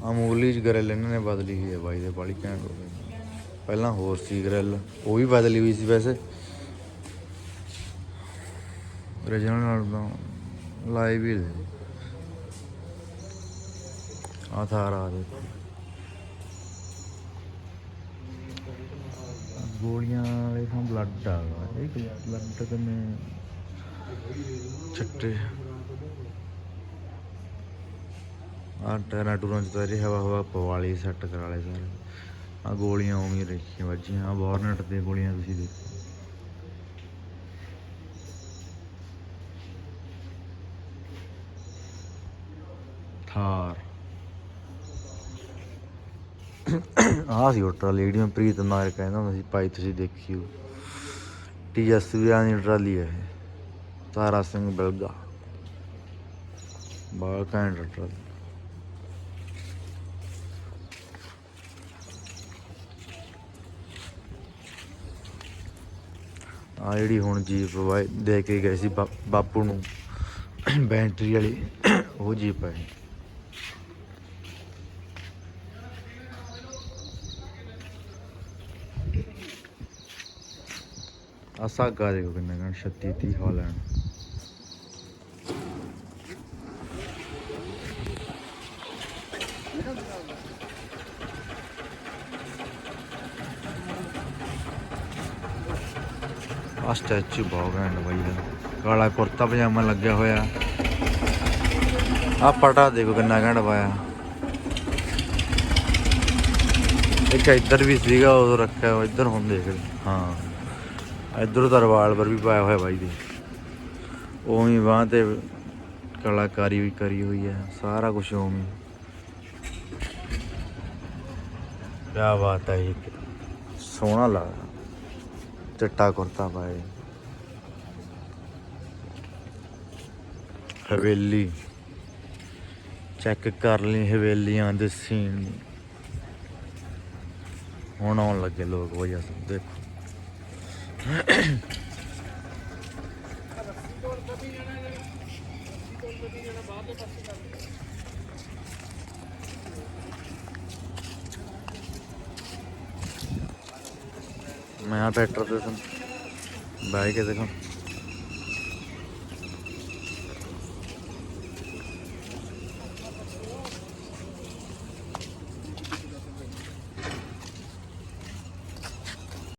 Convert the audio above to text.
ਅਮੂਲੀ ਚ ਗ੍ਰਿਲ ਇਹਨਾਂ ਨੇ ਬਦਲੀ ਹੋਈ ਹੈ ਬਾਈ ਦੇ, ਬਾਲੀ ਘੈਂਟ ਹੋ ਗਈ ਪਹਿਲਾਂ ਹੋਰ ਸੀ ਗ੍ਰਿਲ ਉਹ ਵੀ ਬਦਲੀ ਹੋਈ ਸੀ ਵੈਸੇ। original ਨਾਲ ਤਾਂ ਲਾਈਵ ਹੀ ਦੇ ਆ ਥਾਰ ਆ ਦੇ। ਗੋਲੀਆਂ ਵਾਲੇ ਤਾਂ ਬਲੱਡ ਆ ਗਾ ਇਹ ਬਲੱਡ ਕਿਵੇਂ ਛੱਟੇ ਆ ਟੈਰਾਂ ਟੂਰਾਂ ਚ ਤਾਂ ਇਹ ਹਵਾ ਹਵਾ ਪਵਾਲੀ, ਸੈੱਟ ਕਰਾ ਲਏ ਸਾਰੇ। ਆ ਗੋਲੀਆਂ ਉਵੇਂ ਹੀ ਰੱਖੀਆਂ ਵੱਜੀਆਂ ਆ ਵਾਰਨਟ ਤੇ ਗੋਲੀਆਂ ਤੁਸੀਂ ਦੇਖੋ। ਥਾਰ। ਆ ਸੀ ਉਹ ਟਰਾਲੀ, ਜਿਹੜੀ ਮੈਂ ਪ੍ਰੀਤ ਨਾਰ ਕਹਿੰਦਾ ਹੁੰਦਾ ਸੀ, ਭਾਈ ਤੁਸੀਂ ਦੇਖਿਓ। ਟੀਐਸ ਵੀਰਾਂ ਦੀ ਟਰਾਲੀ ਹੈ ਇਹ। ਤਾਰਾ ਸਿੰਘ ਬਲਗਾ। ਬਾਹਰ ਘੈਂਟ ਟਰਾਲੀ। ਆ ਜਿਹੜੀ ਹੁਣ ਜੀਪ ਦੇ ਕੇ ਗਏ ਸੀ ਬਾਪੂ ਨੂੰ। ਬੈਟਰੀ ਵਾਲੀ, ਉਹ ਜੀਪ ਹੈ ਆ ਸਾਗਾ ਦੇਖੋ ਕਿੰਨਾ ਗਣ 36 30 ਹਾਲੈਂਡ ਆ ਸਟੈਚੂ ਬਹੁਤ ਘੈਂਟ ਬਾਈ ਦਾ। ਕਾਲਾ ਕੁਰਤਾ ਪਜਾਮਾ ਲੱਗਿਆ ਹੋਇਆ। ਆ ਪਟਾ ਦੇਖੋ ਕਿੰਨਾ ਘੈਂਟ ਪਾਇਆ। ਇੱਕ ਇੱਧਰ ਵੀ ਸੀਗਾ, ਉਦੋਂ ਰੱਖਿਆ ਹੋਇਆ, ਇੱਧਰ ਹੁਣ ਦੇਖ ਹਾਂ। ਇੱਧਰ ਤਾਂ ਰਿਵਾਲਵਰ ਵੀ ਪਾਇਆ ਹੋਇਆ ਬਾਈ ਦੇ। ਉਵੇਂ ਬਾਹ ਤੇ ਕਲਾਕਾਰੀ ਵੀ ਕਰੀ ਹੋਈ ਹੈ ਸਾਰਾ ਕੁਝ ਉਵੇਂ ਕਿਆ ਬਾਤ ਹੈ ਇਹ ਸੋਹਣਾ ਲੱਗਦਾ। ਚਿੱਟਾ ਕੁਰਤਾ ਪਾਏ। ਹਵੇਲੀ। ਚੈੱਕ ਕਰ ਲਈ ਹਵੇਲੀਆਂ ਦੇ ਸੀਨ। ਹੁਣ ਆਉਣ ਲੱਗੇ ਲੋਕ ਵਜਾ ਸਭ ਦੇਖੋ। ਮੈਂ ਆ ਟਰੈਕਟਰ ਤੇ ਸੰ ਬਾਈ ਕੇ ਦੇਖੋ।